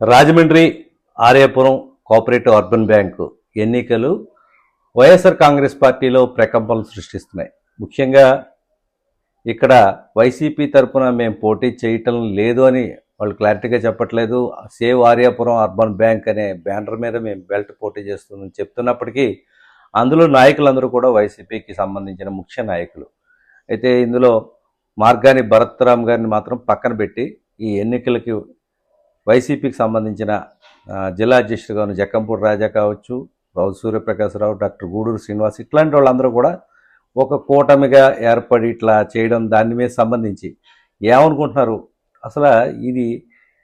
Rajahmundry Aryapuram cooperative urban bank ఎన్నికలు YSR Congress పార్టీలో ప్రకంపనలు సృష్టిస్తున్నాయి. ముఖ్యంగా ఇక్కడ వైసీపీ తరఫున మేము పోటీ చేయటం లేదు అని వాళ్ళు క్లారిటీగా చెప్పట్లేదు. సేవ్ ఆర్యాపురం అర్బన్ బ్యాంక్ అనే బ్యానర్ మీద మేము బెల్ట్ పోటీ చేస్తుందని చెప్తున్నప్పటికీ అందులో నాయకులందరూ కూడా వైసీపీకి సంబంధించిన ముఖ్య నాయకులు. అయితే ఇందులో మార్గాని భరత్రామ్ గారిని మాత్రం పక్కన పెట్టి ఈ ఎన్నికలకి వైసీపీకి సంబంధించిన జిల్లా అధ్యక్షుడుగా ఉన్న జక్కంపూడి రాజా కావచ్చు రావు సూర్యప్రకాశ్రావు డాక్టర్ గూడూరు శ్రీనివాస్ ఇట్లాంటి వాళ్ళందరూ కూడా ఒక కూటమిగా ఏర్పడి ఇట్లా చేయడం దాని మీద సంబంధించి ఏమనుకుంటున్నారు? అసలు ఇది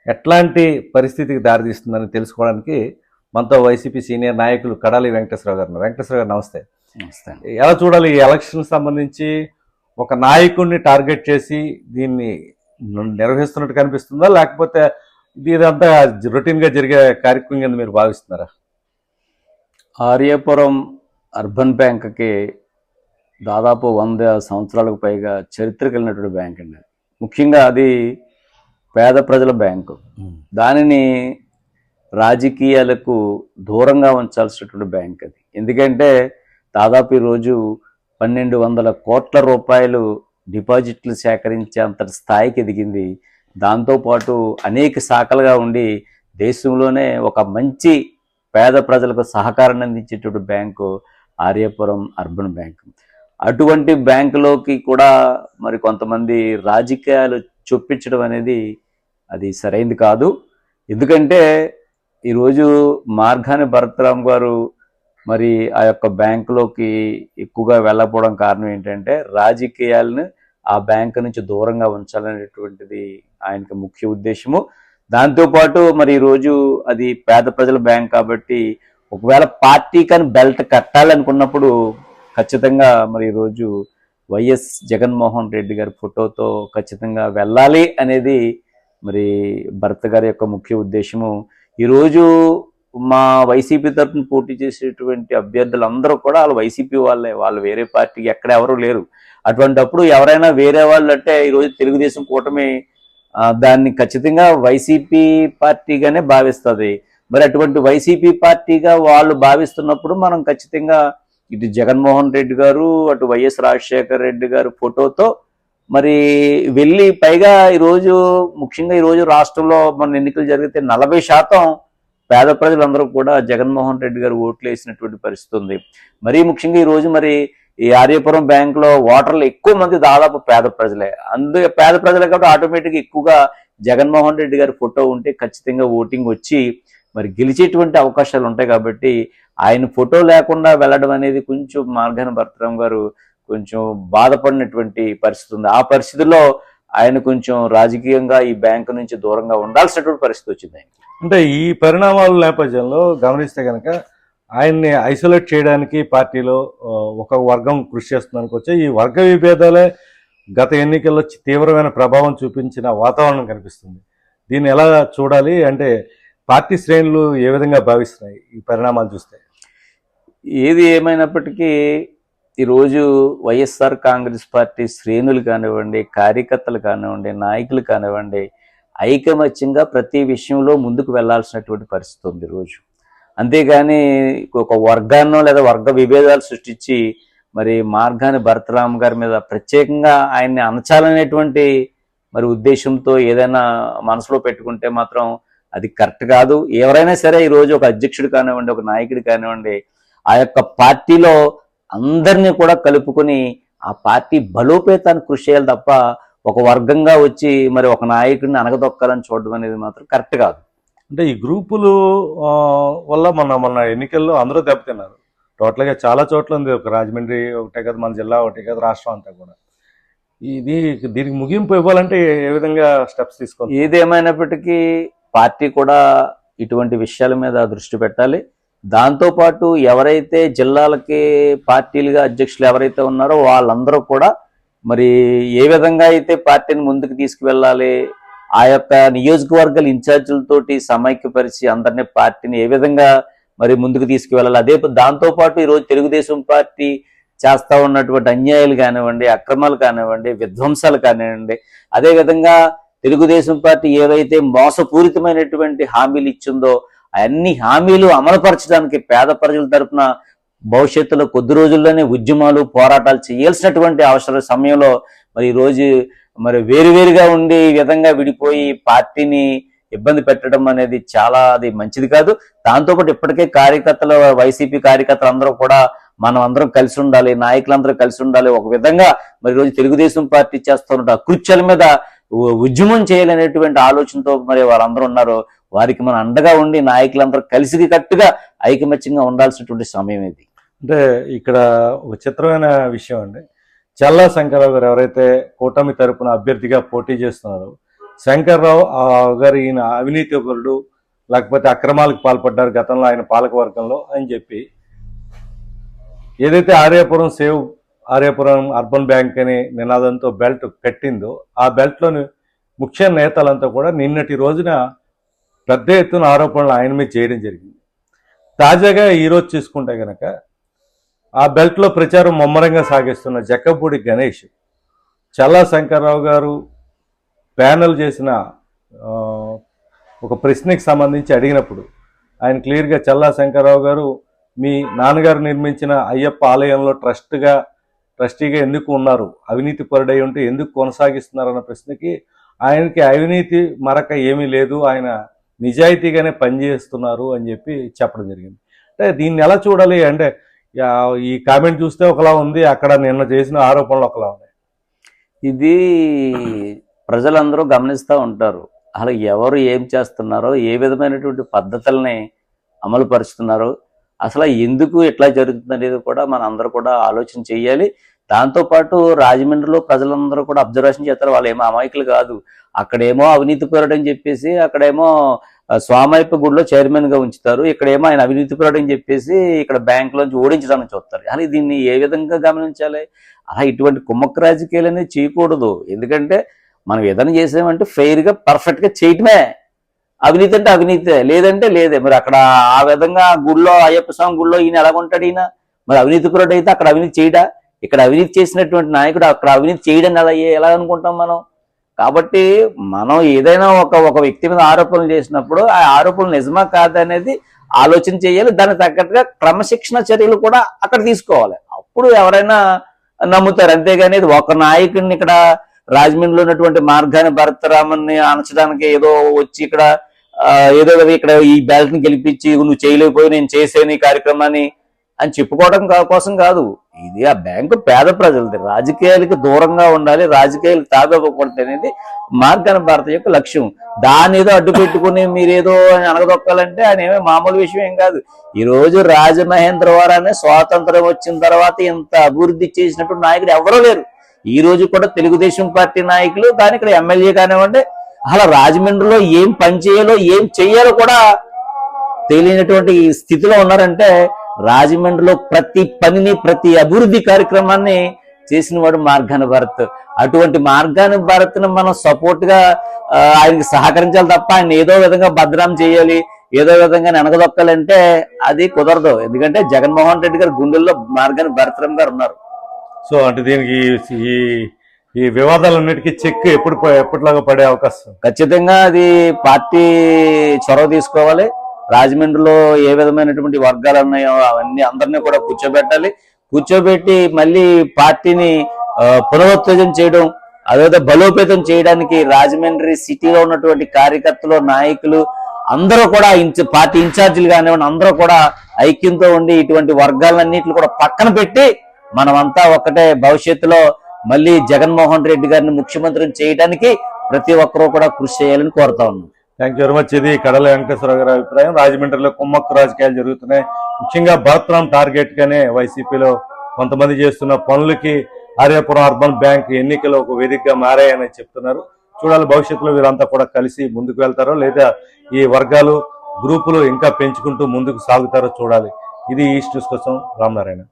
ఎట్లాంటి పరిస్థితికి దారితీస్తుందని తెలుసుకోవడానికి మనతో వైసీపీ సీనియర్ నాయకులు కడాలి వెంకటేశ్వరరావు గారు. వెంకటేశ్వర గారు నమస్తే. నమస్తే ఎలా చూడాలి ఈ ఎలక్షన్ సంబంధించి? ఒక నాయకుడిని టార్గెట్ చేసి దీన్ని నిర్వహిస్తున్నట్టు కనిపిస్తుందా? లేకపోతే ఇదంతా రొటీన్గా జరిగే కార్యక్రమం కింద మీరు భావిస్తున్నారా? ఆర్యపురం అర్బన్ బ్యాంక్కి దాదాపు వంద సంవత్సరాలకు పైగా చరిత్ర కలిగినటువంటి బ్యాంక్ అండి. ముఖ్యంగా అది పేద ప్రజల బ్యాంకు. దానిని రాజకీయాలకు దూరంగా ఉంచాల్సినటువంటి బ్యాంక్ అది. ఎందుకంటే దాదాపు ఈరోజు పన్నెండు వందల కోట్ల రూపాయలు డిపాజిట్లు సేకరించే అంతటి స్థాయికి ఎదిగింది దాంతోపాటు అనేక శాఖలుగా ఉండి దేశంలోనే ఒక మంచి పేద ప్రజలకు సహకారాన్ని అందించేటువంటి బ్యాంకు ఆర్యపురం అర్బన్ బ్యాంక్. అటువంటి బ్యాంకులోకి కూడా మరి కొంతమంది రాజకీయాలు చొప్పించడం అనేది అది సరైంది కాదు. ఎందుకంటే ఈరోజు మార్గాని భరతరామ్ గారు మరి ఆ యొక్క బ్యాంకులోకి ఎక్కువగా వెళ్ళకపోవడం కారణం ఏంటంటే రాజకీయాలను ఆ బ్యాంకు నుంచి దూరంగా ఉంచాలనేటువంటిది ఆయనకి ముఖ్య ఉద్దేశము. దాంతోపాటు మరి ఈరోజు అది పేద ప్రజల బ్యాంక్ కాబట్టి ఒకవేళ పార్టీ కానీ బెల్ట్ కట్టాలనుకున్నప్పుడు ఖచ్చితంగా మరి ఈరోజు వైఎస్ జగన్మోహన్ రెడ్డి గారి ఫోటోతో ఖచ్చితంగా వెళ్ళాలి అనేది మరి భర్త గారి యొక్క ముఖ్య ఉద్దేశము. ఈరోజు మా వైసీపీ తరఫున పోటీ చేసేటువంటి అభ్యర్థులందరూ కూడా వాళ్ళు వైసీపీ వాళ్ళే. వాళ్ళు వేరే పార్టీకి ఎక్కడ ఎవరు లేరు. అటువంటప్పుడు ఎవరైనా వేరే వాళ్ళు అంటే ఈరోజు తెలుగుదేశం కూటమి దాన్ని ఖచ్చితంగా వైసీపీ పార్టీగానే భావిస్తుంది. మరి అటువంటి వైసీపీ పార్టీగా వాళ్ళు భావిస్తున్నప్పుడు మనం ఖచ్చితంగా ఇటు జగన్మోహన్ రెడ్డి గారు అటు వైఎస్ రాజశేఖర రెడ్డి గారు ఫోటోతో మరి వెళ్ళి పైగా ఈరోజు ముఖ్యంగా ఈరోజు రాష్ట్రంలో మన ఎన్నికలు జరిగితే నలభై శాతం పేద ప్రజలందరూ కూడా జగన్మోహన్ రెడ్డి గారు ఓట్లు వేసినటువంటి పరిస్థితి ఉంది. మరీ ముఖ్యంగా ఈరోజు మరి ఈ ఆర్యపురం బ్యాంకులో ఓటర్లు ఎక్కువ మంది దాదాపు పేద ప్రజలే. అందుకే పేద ప్రజలే కాబట్టి ఆటోమేటిక్ ఎక్కువగా జగన్మోహన్ రెడ్డి గారి ఫోటో ఉంటే ఖచ్చితంగా ఓటింగ్ వచ్చి మరి గెలిచేటువంటి అవకాశాలు ఉంటాయి కాబట్టి ఆయన ఫోటో లేకుండా వెళ్ళడం అనేది కొంచెం మార్గాన భరతరామ్ గారు కొంచెం బాధపడినటువంటి పరిస్థితి ఉంది. ఆ పరిస్థితిలో ఆయన కొంచెం రాజకీయంగా ఈ బ్యాంకు నుంచి దూరంగా ఉండాల్సినటువంటి పరిస్థితి వచ్చింది ఆయన అంటే ఈ పరిణామాల నేపథ్యంలో గమనిస్తే కనుక ఆయన్ని ఐసోలేట్ చేయడానికి పార్టీలో ఒక వర్గం కృషి చేస్తుందానికి వచ్చే ఈ వర్గ విభేదాలే గత ఎన్నికల్లో తీవ్రమైన ప్రభావం చూపించిన వాతావరణం కనిపిస్తుంది. దీన్ని ఎలా చూడాలి? అంటే పార్టీ శ్రేణులు ఏ విధంగా భావిస్తున్నాయి ఈ పరిణామాలు చూస్తే? ఏది ఏమైనప్పటికీ ఈరోజు వైఎస్ఆర్ కాంగ్రెస్ పార్టీ శ్రేణులు కానివ్వండి కార్యకర్తలు కానివ్వండి నాయకులు కానివ్వండి ఐకమత్యంగా ప్రతి విషయంలో ముందుకు వెళ్ళాల్సినటువంటి పరిస్థితి ఉంది ఈరోజు అంతేగాని ఒక వర్గాన్నో లేదా వర్గ విభేదాలు సృష్టించి మరి మార్గాన్ని భరతరామ్ గారి మీద ప్రత్యేకంగా ఆయన్ని అనచాలనేటువంటి మరి ఉద్దేశంతో ఏదైనా మనసులో పెట్టుకుంటే మాత్రం అది కరెక్ట్ కాదు. ఎవరైనా సరే ఈరోజు ఒక అధ్యక్షుడు కానివ్వండి ఒక నాయకుడు కానివ్వండి ఆ యొక్క పార్టీలో అందరినీ కూడా కలుపుకొని ఆ పార్టీ బలోపేతాన్ని కృషి చేయాలి తప్ప ఒక వర్గంగా వచ్చి మరి ఒక నాయకుడిని అనగదొక్కాలని చూడడం అనేది మాత్రం కరెక్ట్ కాదు. అంటే ఈ గ్రూపులు వల్ల మన మన ఎన్నికల్లో అందరూ దెబ్బతిన్నారు. టోటల్గా చాలా చోట్ల ఉంది. ఒక రాజమండ్రి ఒకటే కదా మన జిల్లా ఒకటే కదా రాష్ట్రం అంతా కూడా. ఇది దీనికి ముగింపు ఇవ్వాలంటే ఏ విధంగా స్టెప్స్ తీసుకోవాలి? ఏదేమైనప్పటికీ పార్టీ కూడా ఇటువంటి విషయాల మీద దృష్టి పెట్టాలి. దాంతోపాటు ఎవరైతే జిల్లాలకి పార్టీలుగా అధ్యక్షులు ఎవరైతే ఉన్నారో వాళ్ళందరూ కూడా మరి ఏ విధంగా అయితే పార్టీని ముందుకు తీసుకువెళ్ళాలి ఆ యొక్క నియోజకవర్గాల ఇన్ఛార్జీలతోటి సమైక్యపరిచి అందరినీ పార్టీని ఏ విధంగా మరి ముందుకు తీసుకువెళ్ళాలి అదే దాంతోపాటు ఈరోజు తెలుగుదేశం పార్టీ చేస్తా ఉన్నటువంటి అన్యాయాలు కానివ్వండి అక్రమాలు కానివ్వండి విధ్వంసాలు కానివ్వండి అదే విధంగా తెలుగుదేశం పార్టీ ఏవైతే మోసపూరితమైనటువంటి హామీలు ఇచ్చిందో అన్ని హామీలు అమలుపరచడానికి పేద ప్రజల తరపున భవిష్యత్తులో కొద్ది రోజుల్లోనే ఉద్యమాలు పోరాటాలు చేయాల్సినటువంటి అవసర సమయంలో మరి ఈరోజు రోజు మరి వేరువేరుగా ఉండి ఈ విధంగా విడిపోయి పార్టీని ఇబ్బంది పెట్టడం అనేది చాలా అది మంచిది కాదు. దాంతోపాటు ఇప్పటికే కార్యకర్తలు వైసీపీ కార్యకర్తలు అందరూ కూడా మనం అందరం కలిసి ఉండాలి నాయకులందరూ కలిసి ఉండాలి ఒక విధంగా మరి రోజు తెలుగుదేశం పార్టీ చేస్తున్న అకృత్యాల మీద ఉ- ఉద్యమం చేయాలనేటువంటి ఆలోచనతో మరి వాళ్ళందరూ ఉన్నారు. వారికి మనం అండగా ఉండి నాయకులందరూ కలిసి కట్టుగా ఐకమత్యంగా ఉండాల్సినటువంటి సమయం ఇది. అంటే ఇక్కడ ఒక చిత్రమైన విషయం అండి. చల్లా శంకర్రావు గారు ఎవరైతే కూటమి తరపున అభ్యర్థిగా పోటీ చేస్తున్నారో శంకర్రావు ఆ గారు ఈయన అవినీతిపరుడు లేకపోతే అక్రమాలకు పాల్పడ్డారు గతంలో ఆయన పాలకవర్గంలో అని చెప్పి ఏదైతే Aryapuram save Aryapuram urban bank అనే నినాదంతో బెల్ట్ కట్టిందో ఆ బెల్ట్లోని ముఖ్య నేతలంతా కూడా నిన్నటి రోజున పెద్ద ఎత్తున ఆరోపణలు ఆయన మీద చేయడం జరిగింది. తాజాగా ఈరోజు చూసుకుంటే గనక ఆ బెల్ట్లో ప్రచారం ముమ్మరంగా సాగిస్తున్న జక్కపూడి గణేష్ చల్లా శంకర్రావు గారు ప్యానల్ చేసిన ఒక ప్రశ్నకి సంబంధించి అడిగినప్పుడు ఆయన క్లియర్గా చల్లా శంకర్రావు గారు మీ నాన్నగారు నిర్మించిన అయ్యప్ప ఆలయంలో ట్రస్ట్గా ట్రస్టీగా ఎందుకు ఉన్నారు? అవినీతి పరుడై ఉంటే ఎందుకు కొనసాగిస్తున్నారన్న ప్రశ్నకి ఆయనకి అవినీతి మరక ఏమీ లేదు. ఆయన నిజాయితీగానే పనిచేస్తున్నారు అని చెప్పి చెప్పడం జరిగింది. అంటే దీన్ని ఎలా చూడాలి అంటే ఈ కామెంట్ చూస్తే ఒకలా ఉంది అక్కడ నిన్న చేసిన ఆరోపణలు ఒకలా ఉన్నాయి. ఇది ప్రజలందరూ గమనిస్తూ ఉంటారు. అసలు ఎవరు ఏం చేస్తున్నారో ఏ విధమైనటువంటి పద్ధతుల్ని అమలు పరుస్తున్నారో అసలు ఎందుకు ఇట్లా జరుగుతుంది అనేది కూడా మన అందరూ కూడా ఆలోచన చేయాలి. దాంతోపాటు రాజమండ్రిలో ప్రజలందరూ కూడా అబ్జర్వేషన్ చేస్తారు వాళ్ళు ఏమో అమాయకులు కాదు. అక్కడేమో అవినీతి పరుడు అని చెప్పేసి అక్కడేమో ఆ, స్వామైప గుడిలో చైర్మన్గా ఉంచుతారు. ఇక్కడేమో ఆయన అవినీతి పరుడు అని చెప్పేసి ఇక్కడ బ్యాంకులోంచి ఓడించడానికి చూస్తారు. కానీ దీన్ని ఏ విధంగా గమనించాలి? అలా ఇటువంటి కుమ్మక్క రాజకీయాలు అనేది చేయకూడదు. ఎందుకంటే మనం ఏదైనా చేసామంటే ఫెయిర్గా పర్ఫెక్ట్గా పర్ఫెక్ట్గా చేయటమే. అవినీతి అంటే అవినీతే. లేదంటే లేదే. మరి అక్కడ ఆ విధంగా గుళ్ళో అయ్యప్ప స్వామి గుళ్ళో ఈయన ఎలా ఉంటాడు ఈయన? మరి అవినీతి పరుడు అయితే అక్కడ అవినీతి చేయడా? ఇక్కడ అవినీతి చేసినటువంటి నాయకుడు అక్కడ అవినీతి చేయడం ఎలా ఎలా అనుకుంటాం మనం? కాబట్టి మనం ఏదైనా ఒక ఒక వ్యక్తి మీద ఆరోపణలు చేసినప్పుడు ఆ ఆరోపణలు నిజమా కాదనేది అనేది ఆలోచన చేయాలి. దానికి తగ్గట్టుగా క్రమశిక్షణ చర్యలు కూడా అక్కడ తీసుకోవాలి. అప్పుడు ఎవరైనా నమ్ముతారు. అంతేగాని ఒక నాయకుడిని ఇక్కడ రాజమండ్రిలో ఉన్నటువంటి మార్గాన్ని భరతరామన్ని అణచడానికి ఏదో వచ్చి ఇక్కడ ఏదో ఇక్కడ ఈ బ్యాలెట్ని గెలిపించి నువ్వు చేయలేకపోయి నేను చేసేని కార్యక్రమాన్ని అని చెప్పుకోవడం కోసం కాదు. ఇది ఆ బ్యాంకు పేద ప్రజలది. రాజకీయాలకి దూరంగా ఉండాలి రాజకీయాలకు తాబివ్వకూడదు అనేది మార్గన భారత యొక్క లక్ష్యం. దాని ఏదో అడ్డు పెట్టుకుని మీరేదో అనగదొక్కాలంటే అని మామూలు విషయం ఏం కాదు. ఈ రోజు రాజమహేంద్రవరాన్ని స్వాతంత్రం వచ్చిన తర్వాత ఇంత అభివృద్ధి చేసినటువంటి నాయకుడు ఎవరో లేరు. ఈ రోజు కూడా తెలుగుదేశం పార్టీ నాయకులు కానీ ఇక్కడ ఎమ్మెల్యే కానివ్వండి అలా రాజమండ్రిలో ఏం పని చేయాలో ఏం చెయ్యాలో కూడా తెలియనటువంటి స్థితిలో ఉన్నారంటే రాజమండ్రిలో ప్రతి పనిని ప్రతి అభివృద్ధి కార్యక్రమాన్ని చేసిన వాడు మార్గాన భరత్. అటువంటి మార్గాన భరత్ మనం సపోర్ట్గా ఆ, ఆయనకి సహకరించాలి తప్ప ఆయన ఏదో విధంగా భద్రం చేయాలి ఏదో విధంగా వెనకదొక్కాలంటే అది కుదరదు. ఎందుకంటే జగన్మోహన్ రెడ్డి గారు గుండెల్లో మార్గాని భరతరామ్ గారు ఉన్నారు. సో అంటే దీనికి ఈ ఈ వివాదాలన్నిటికీ చెక్ ఎప్పుడు ఎప్పటిలాగా పడే అవకాశం? ఖచ్చితంగా అది పార్టీ చొరవ తీసుకోవాలి. రాజమండ్రిలో ఏ విధమైనటువంటి వర్గాలు ఉన్నాయో అవన్నీ అందరినీ కూడా కూర్చోబెట్టాలి. కూర్చోబెట్టి మళ్ళీ పార్టీని పునరుత్తేజం చేయడం అదేవిధంగా బలోపేతం చేయడానికి రాజమండ్రి సిటీలో ఉన్నటువంటి కార్యకర్తలు నాయకులు అందరూ కూడా ఇన్ఛ పార్టీ ఇన్ఛార్జీలు కానివ్వండి అందరూ కూడా ఐక్యంతో ఉండి ఇటువంటి వర్గాలన్నింటిని కూడా పక్కన పెట్టి మనమంతా ఒకటే భవిష్యత్తులో మళ్ళీ జగన్మోహన్ రెడ్డి గారిని ముఖ్యమంత్రిని చేయడానికి ప్రతి ఒక్కరూ కూడా కృషి చేయాలని కోరుతా ఉన్నాం. థ్యాంక్ యూ వెరీ మచ్ ఇది కడల వెంకటేశ్వర గారి అభిప్రాయం. రాజమండ్రిలో కుమ్మక్కు రాజకీయాలు జరుగుతున్నాయి. ముఖ్యంగా భరత్రామ్ టార్గెట్ గానే వైసీపీలో కొంతమంది చేస్తున్న పనులకి ఆర్యాపురం అర్బన్ బ్యాంక్ ఎన్నికలు ఒక వేదికగా మారాయని చెప్తున్నారు. చూడాలి భవిష్యత్తులో వీరంతా కూడా కలిసి ముందుకు వెళ్తారో లేదా ఈ వర్గాలు గ్రూపులు ఇంకా పెంచుకుంటూ ముందుకు సాగుతారో చూడాలి. ఇది ఈస్ట్ న్యూస్ కోసం రామనారాయణ.